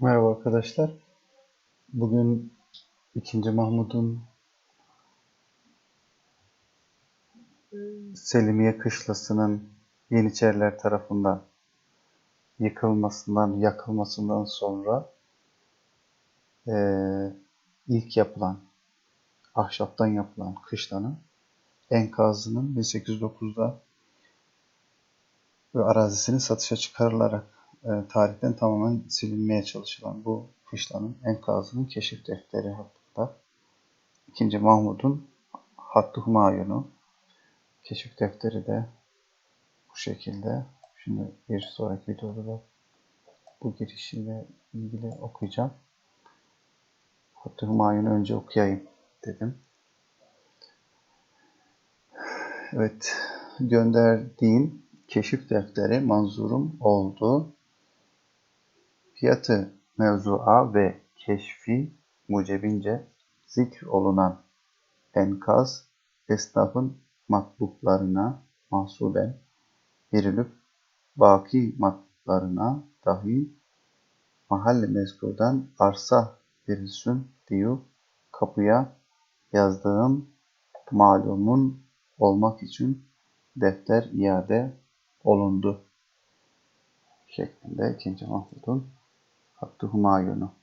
Merhaba arkadaşlar. Bugün 2. Mahmud'un Selimiye Kışlası'nın Yeniçeriler tarafından yıkılmasından, yakılmasından sonra eee, ilk yapılan, ahşaptan yapılan kışlanın enkazının 1809'da ve arazisinin satışa çıkarılarak e, tarihten tamamen silinmeye çalışılan bu kışlanın enkazının keşif defteri hakkında 2. Mahmud'un Hattı Humayun'u keşif defteri de bu şekilde. Şimdi bir sonraki videoda da bu girişiyle ilgili okuyacağım. Hattı Humayun'u önce okuyayım dedim. Evet, gönderdiğim keşif defteri manzurum oldu. Fiyatı mevzua ve keşfi mucebince zikr olunan enkaz esnafın matbuklarına mahsuben verilip baki matbuklarına dahi mahalle mezkurdan arsa verilsin diyor kapıya yazdığım malumun olmak için defter iade olundu şeklinde 2. Mahmud'un Hattı Humayun'u.